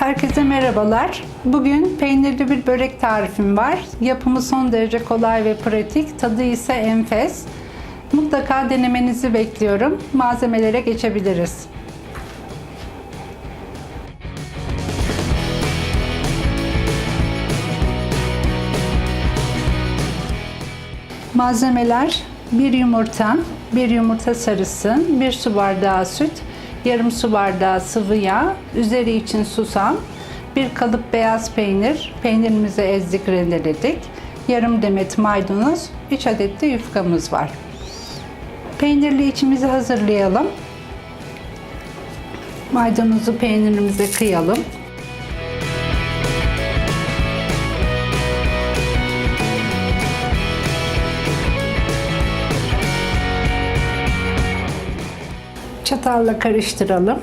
Herkese merhabalar. Bugün peynirli bir börek tarifim var. Yapımı son derece kolay ve pratik, tadı ise enfes. Mutlaka denemenizi bekliyorum. Malzemelere geçebiliriz. Malzemeler 1 yumurta, 1 yumurta sarısı, 1 su bardağı süt, yarım su bardağı sıvı yağ, üzeri için susam, 1 kalıp beyaz peynir, peynirimizi ezdik rendeledik, yarım demet maydanoz, 3 adet de yufkamız var. Peynirli içimizi hazırlayalım. Maydanozu peynirimize kıyalım. Çatalla karıştıralım.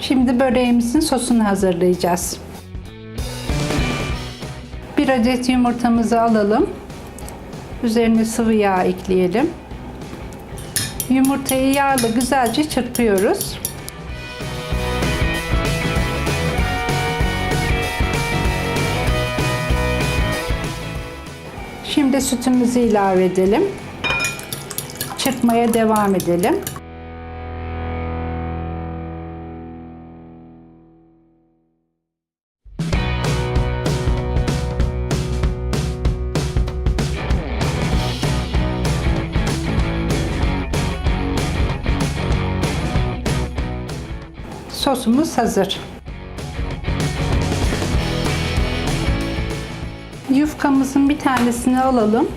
Şimdi böreğimizin sosunu hazırlayacağız. Bir adet yumurtamızı alalım. Üzerine sıvı yağ ekleyelim. Yumurtayı yağla güzelce çırpıyoruz. Şimdi sütümüzü ilave edelim. Çırpmaya devam edelim. Sosumuz hazır. Yufkamızın bir tanesini alalım.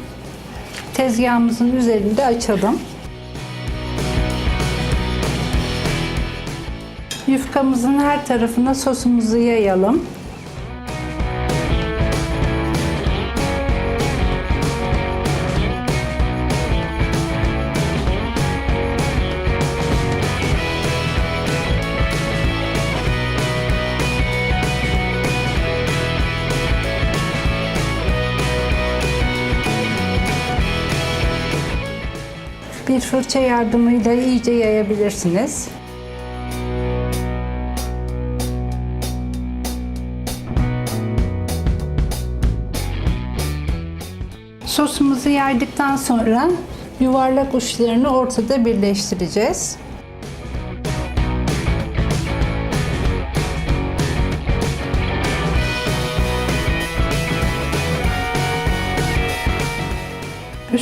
Tezgahımızın üzerinde açalım. Yufkamızın her tarafına sosumuzu yayalım. Bir fırça yardımıyla iyice yayabilirsiniz. Sosumuzu yaydıktan sonra yuvarlak uçlarını ortada birleştireceğiz.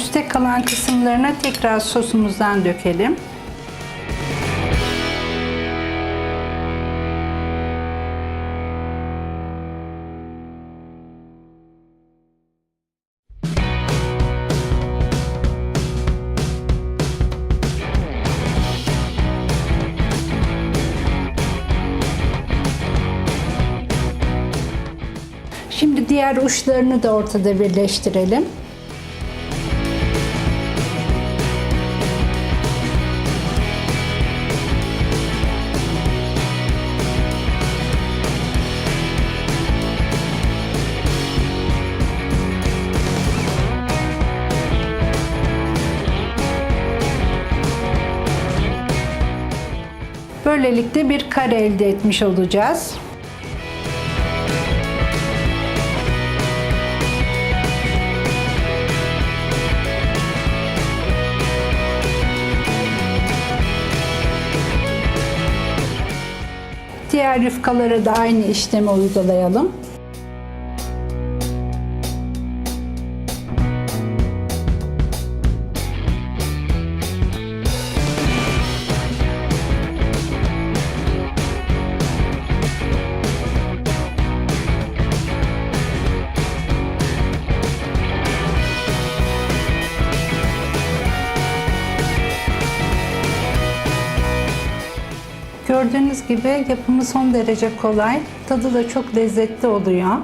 Üste kalan kısımlarına tekrar sosumuzdan dökelim. Şimdi diğer uçlarını da ortada birleştirelim. Böylelikle bir kare elde etmiş olacağız. Diğer yufkalara da aynı işlemi uygulayalım. Gördüğünüz gibi yapımı son derece kolay. Tadı da çok lezzetli oluyor.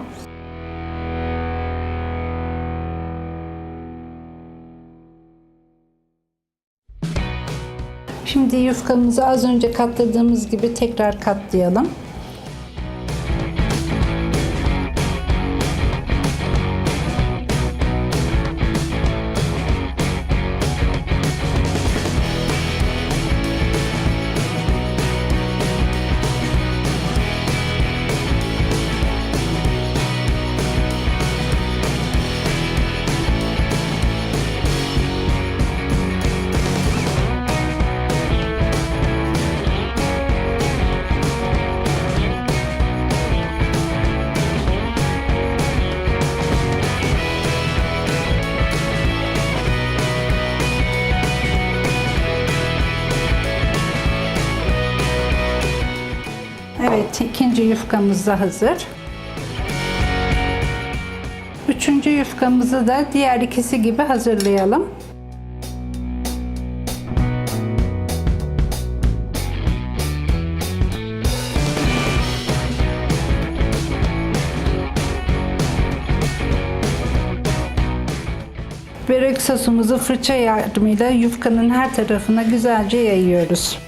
Şimdi yufkamızı az önce katladığımız gibi tekrar katlayalım. Evet, ikinci yufkamız da hazır. Üçüncü yufkamızı da diğer ikisi gibi hazırlayalım. Börek sosumuzu fırça yardımıyla yufkanın her tarafına güzelce yayıyoruz.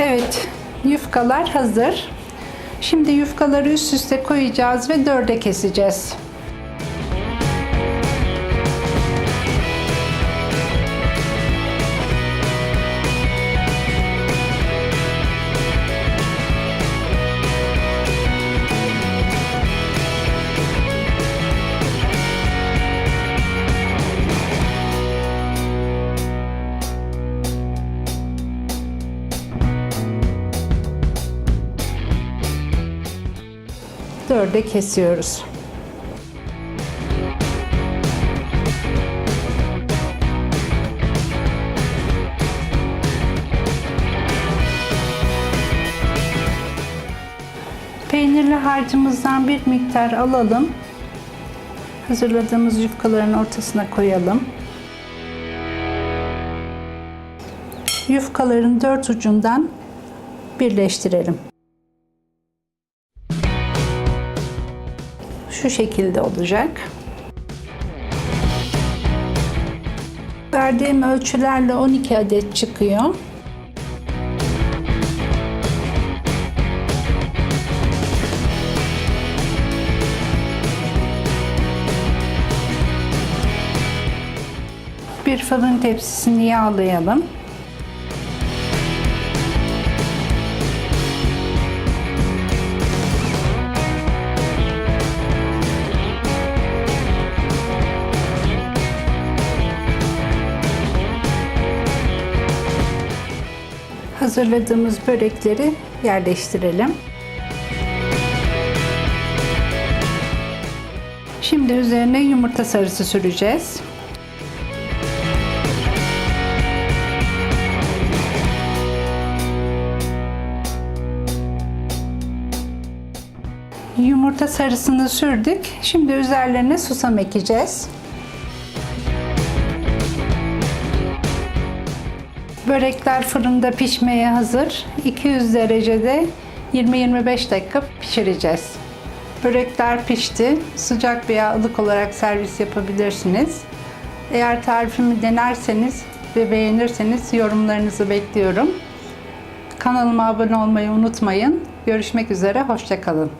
Evet, yufkalar hazır. Şimdi yufkaları üst üste koyacağız ve dörde keseceğiz. Dörde kesiyoruz. Peynirli harcımızdan bir miktar alalım. Hazırladığımız yufkaların ortasına koyalım. Yufkaların dört ucundan birleştirelim. Şu şekilde olacak. Verdiğim ölçülerle 12 adet çıkıyor. Bir fırın tepsisini yağlayalım. Hazırladığımız börekleri yerleştirelim. Şimdi üzerine yumurta sarısı süreceğiz. Yumurta sarısını sürdük. Şimdi üzerlerine susam ekeceğiz. Börekler fırında pişmeye hazır. 200 derecede 20-25 dakika pişireceğiz. Börekler pişti. Sıcak veya ılık olarak servis yapabilirsiniz. Eğer tarifimi denerseniz ve beğenirseniz yorumlarınızı bekliyorum. Kanalıma abone olmayı unutmayın. Görüşmek üzere, hoşçakalın.